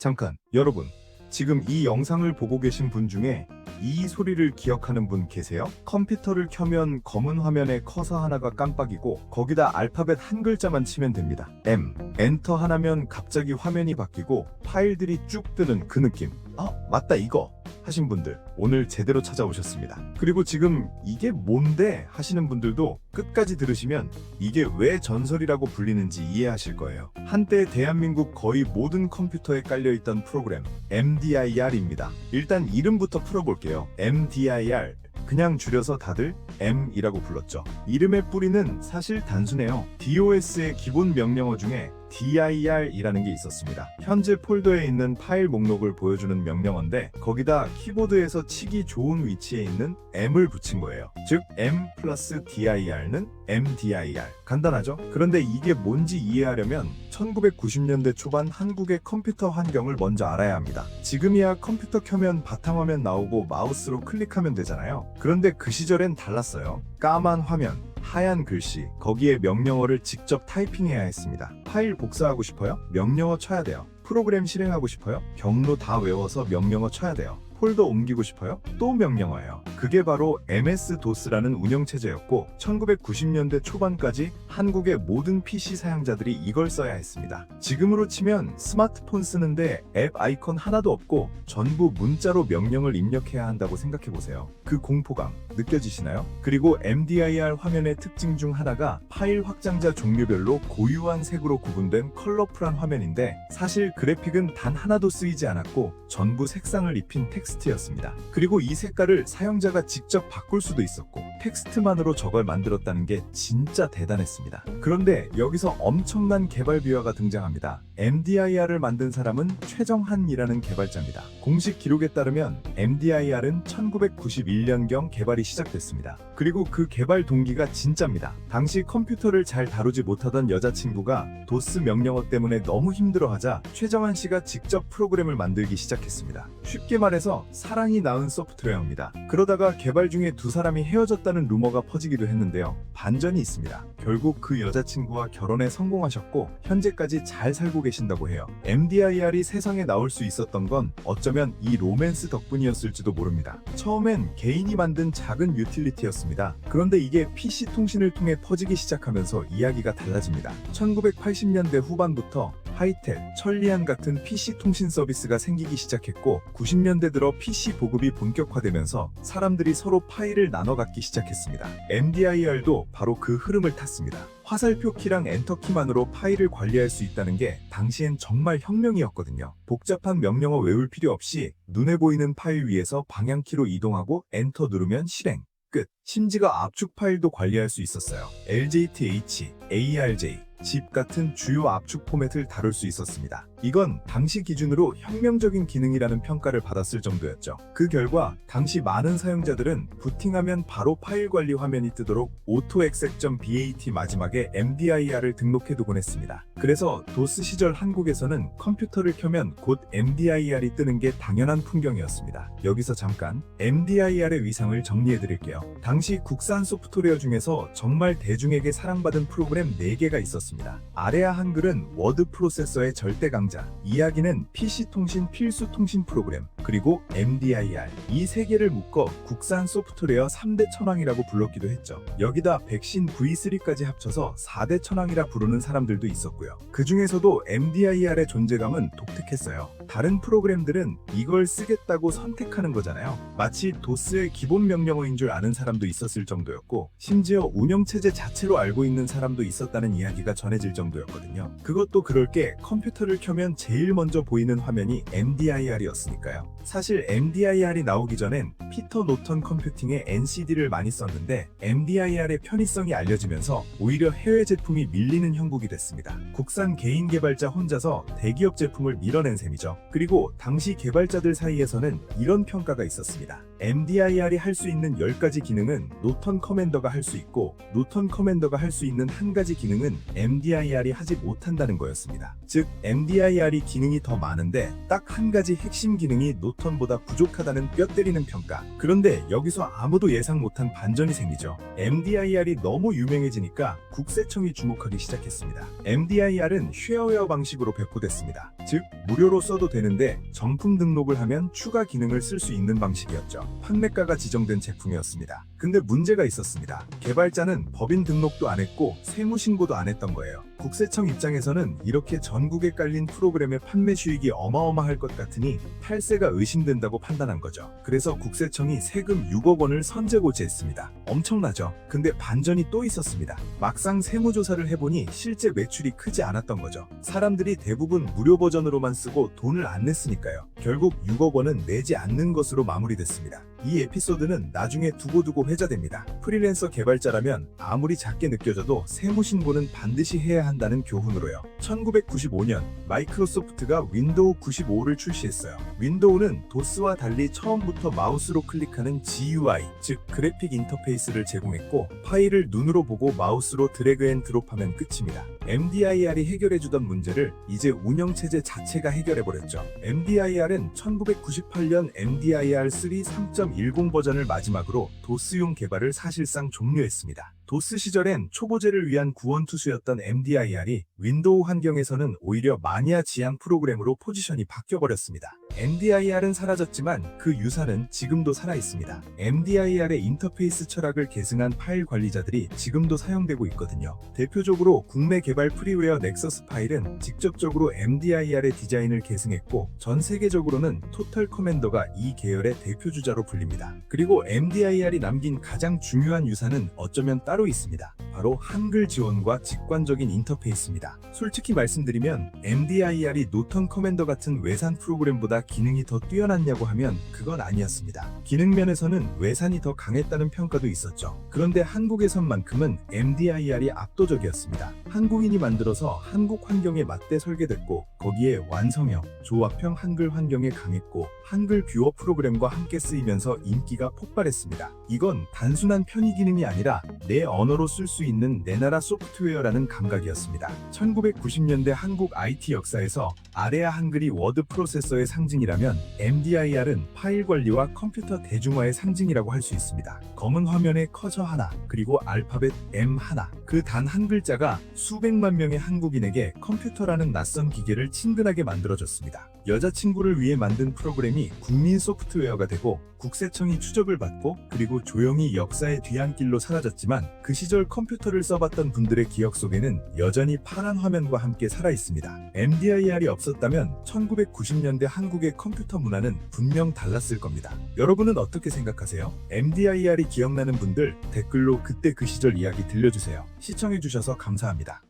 잠깐, 여러분. 지금 이 영상을 보고 계신 분 중에 이 소리를 기억하는 분 계세요? 컴퓨터를 켜면 검은 화면에 커서 하나가 깜빡이고 거기다 알파벳 한 글자만 치면 됩니다. M. 엔터 하나면 갑자기 화면이 바뀌고 파일들이 쭉 뜨는 그 느낌. 아, 맞다 이거. 하신 분들 오늘 제대로 찾아오셨습니다. 그리고 지금 이게 뭔데 하시는 분들도 끝까지 들으시면 이게 왜 전설이라고 불리는지 이해하실 거예요. 한때 대한민국 거의 모든 컴퓨터에 깔려있던 프로그램 MDIR입니다. 일단 이름부터 풀어볼게요. MDIR. 그냥 줄여서 다들 M이라고 불렀죠. 이름의 뿌리는 사실 단순해요. DOS의 기본 명령어 중에 dir이라는 게 있었습니다. 현재 폴더에 있는 파일 목록을 보여주는 명령어인데 거기다 키보드에서 치기 좋은 위치에 있는 M을 붙인 거예요. 즉 M 플러스 dir는 MDIR. 간단하죠? 그런데 이게 뭔지 이해하려면 1990년대 초반 한국의 컴퓨터 환경을 먼저 알아야 합니다. 지금이야 컴퓨터 켜면 바탕화면 나오고 마우스로 클릭하면 되잖아요. 그런데 그 시절엔 달랐어요. 까만 화면, 하얀 글씨, 거기에 명령어를 직접 타이핑해야 했습니다. 파일 복사하고 싶어요? 명령어 쳐야 돼요. 프로그램 실행하고 싶어요? 경로 다 외워서 명령어 쳐야 돼요. 폴더 옮기고 싶어요? 또 명령어예요. 그게 바로 MS-DOS라는 운영체제였고 1990년대 초반까지 한국의 모든 PC 사용자들이 이걸 써야 했습니다. 지금으로 치면 스마트폰 쓰는데 앱 아이콘 하나도 없고 전부 문자로 명령을 입력해야 한다고 생각해보세요. 그 공포감 느껴지시나요? 그리고 MDIR 화면의 특징 중 하나가 파일 확장자 종류별로 고유한 색으로 구분된 컬러풀한 화면인데 사실 그래픽은 단 하나도 쓰이지 않았고 전부 색상을 입힌 텍스트였습니다. 그리고 이 색깔을 사용자가 직접 바꿀 수도 있었고 텍스트만으로 저걸 만들었다는 게 진짜 대단했습니다. 그런데 여기서 엄청난 개발 비화가 등장합니다. MDIR을 만든 사람은 최정한이라는 개발자입니다. 공식 기록에 따르면 MDIR은 1991 년경 개발이 시작됐습니다. 그리고 그 개발 동기가 진짜입니다. 당시 컴퓨터를 잘 다루지 못하던 여자친구가 도스 명령어 때문에 너무 힘들어하자 최정한 씨가 직접 프로그램을 만들기 시작했습니다. 쉽게 말해서 사랑이 낳은 소프트웨어입니다. 그러다가 개발 중에 두 사람이 헤어졌다는 루머가 퍼지기도 했는데요. 반전이 있습니다. 결국 그 여자친구와 결혼에 성공하셨고 현재까지 잘 살고 계신다고 해요. MDIR이 세상에 나올 수 있었던 건 어쩌면 이 로맨스 덕분이었을지도 모릅니다. 처음엔 개인이 만든 작은 유틸리티였습니다. 그런데 이게 PC 통신을 통해 퍼지기 시작하면서 이야기가 달라집니다. 1980년대 후반부터 하이텔, 천리안 같은 PC 통신 서비스가 생기기 시작했고 90년대 들어 PC 보급이 본격화되면서 사람들이 서로 파일을 나눠 갖기 시작했습니다. MDIR도 바로 그 흐름을 탔습니다. 화살표 키랑 엔터 키만으로 파일을 관리할 수 있다는 게 당시엔 정말 혁명이었거든요. 복잡한 명령어 외울 필요 없이 눈에 보이는 파일 위에서 방향키로 이동하고 엔터 누르면 실행. 끝. 심지가 압축 파일도 관리할 수 있었어요. LJTH, ARJ, zip 같은 주요 압축 포맷을 다룰 수 있었습니다. 이건 당시 기준으로 혁명적인 기능이라는 평가를 받았을 정도였죠. 그 결과 당시 많은 사용자들은 부팅하면 바로 파일 관리 화면이 뜨도록 autoexec.bat 마지막에 MDIR을 등록해두곤 했습니다. 그래서 도스 시절 한국에서는 컴퓨터를 켜면 곧 MDIR이 뜨는 게 당연한 풍경이었습니다. 여기서 잠깐 MDIR의 위상을 정리해드릴게요. 당시 국산 소프트웨어 중에서 정말 대중에게 사랑받은 프로그램 4개가 있었습니다. 아레아 한글은 워드 프로세서의 절대 강자, 이야기는 PC 통신 필수 통신 프로그램, 그리고 MDIR. 이 세 개를 묶어 국산 소프트웨어 3대 천왕이라고 불렀기도 했죠. 여기다 백신 V3까지 합쳐서 4대 천왕이라 부르는 사람들도 있었고요. 그 중에서도 MDIR의 존재감은 독특했어요. 다른 프로그램들은 이걸 쓰겠다고 선택하는 거잖아요. 마치 도스의 기본 명령어인 줄 아는 사람도 있었을 정도였고, 심지어 운영체제 자체로 알고 있는 사람도 있었다는 이야기가 전해질 정도였거든요. 그것도 그럴 게 컴퓨터를 켜면 제일 먼저 보이는 화면이 MDIR이었으니까요. 사실 MDIR이 나오기 전엔 피터 노턴 컴퓨팅의 NCD를 많이 썼는데 MDIR의 편의성이 알려지면서 오히려 해외 제품이 밀리는 형국이 됐습니다. 국산 개인 개발자 혼자서 대기업 제품을 밀어낸 셈이죠. 그리고 당시 개발자들 사이에서는 이런 평가가 있었습니다. MDIR이 할 수 있는 10가지 기능은 노턴 커맨더가 할 수 있고 노턴 커맨더가 할 수 있는 한 가지 기능은 MDIR이 하지 못한다는 거였습니다. 즉 MDIR이 기능이 더 많은데 딱 한 가지 핵심 기능이 노턴보다 부족하다는 뼈 때리는 평가. 그런데 여기서 아무도 예상 못한 반전이 생기죠. MDIR이 너무 유명해지니까 국세청이 주목하기 시작했습니다. MDIR은 쉐어웨어 방식으로 배포됐습니다. 즉 무료로 써도 되는데 정품 등록을 하면 추가 기능을 쓸 수 있는 방식이었죠. 판매가가 지정된 제품이었습니다. 근데 문제가 있었습니다. 개발자는 법인 등록도 안 했고 세무 신고도 안 했던 거예요. 국세청 입장에서는 이렇게 전국에 깔린 프로그램의 판매 수익이 어마어마할 것 같으니 탈세가 의심된다고 판단한 거죠. 그래서 국세청이 세금 6억 원을 선제 고지했습니다. 엄청나죠? 근데 반전이 또 있었습니다. 막상 세무조사를 해보니 실제 매출이 크지 않았던 거죠. 사람들이 대부분 무료 버전으로만 쓰고 돈을 안 냈으니까요. 결국 6억 원은 내지 않는 것으로 마무리됐습니다. 이 에피소드는 나중에 두고두고 회자됩니다. 프리랜서 개발자라면 아무리 작게 느껴져도 세무 신고는 반드시 해야 한다는 교훈으로요. 1995년 마이크로소프트가 윈도우 95를 출시했어요. 윈도우는 도스와 달리 처음부터 마우스로 클릭하는 GUI, 즉 그래픽 인터페이스를 제공했고 파일을 눈으로 보고 마우스로 드래그 앤 드롭하면 끝입니다. MDIR이 해결해주던 문제를 이제 운영체제 자체가 해결해버렸죠. MDIR은 1998년 MDIR3 3.10 버전을 마지막으로 도스용 개발을 사실상 종료했습니다. 도스 시절엔 초보자를 위한 구원 투수였던 MDIR이 윈도우 환경에서는 오히려 마니아 지향 프로그램으로 포지션이 바뀌어버렸습니다. MDIR은 사라졌지만 그 유사는 지금도 살아있습니다. MDIR의 인터페이스 철학을 계승한 파일 관리자들이 지금도 사용되고 있거든요. 대표적으로 국내 개발 프리웨어 넥서스 파일은 직접적으로 MDIR의 디자인을 계승했고 전 세계적으로는 토탈 커맨더가 이 계열의 대표주자로 불립니다. 그리고 MDIR이 남긴 가장 중요한 유산은 어쩌면 따로 있습니다. 바로 한글 지원과 직관적인 인터페이스입니다. 솔직히 말씀드리면 MDIR이 노턴 커맨더 같은 외산 프로그램보다 기능이 더 뛰어났냐고 하면 그건 아니었습니다. 기능 면에서는 외산이 더 강했다는 평가도 있었죠. 그런데 한국에선만큼은 MDIR이 압도적이었습니다. 한국인이 만들어서 한국 환경에 맞대 설계됐고 거기에 완성형, 조합형 한글 환경에 강했고 한글 뷰어 프로그램과 함께 쓰이면서 인기가 폭발했습니다. 이건 단순한 편의 기능이 아니라 내 언어로 쓸 수 있는 내 나라 소프트웨어라는 감각이었습니다. 1990년대 한국 IT 역사에서 아레아 한글이 워드 프로세서의 상징이라면 MDIR은 파일 관리와 컴퓨터 대중화의 상징이라고 할 수 있습니다. 검은 화면에 커서 하나, 그리고 알파벳 M 하나. 그 단 한 글자가 수백만 명의 한국인에게 컴퓨터라는 낯선 기계를 친근하게 만들어줬습니다. 여자친구를 위해 만든 프로그램이 국민 소프트웨어가 되고 국세청이 추적을 받고 그리고 조용히 역사의 뒤안길로 사라졌지만 그 시절 컴퓨터를 써봤던 분들의 기억 속에는 여전히 파란 화면과 함께 살아있습니다. MDIR이 없었다면 1990년대 한국의 컴퓨터 문화는 분명 달랐을 겁니다. 여러분은 어떻게 생각하세요? MDIR이 기억나는 분들 댓글로 그때 그 시절 이야기 들려주세요. 시청해주셔서 감사합니다.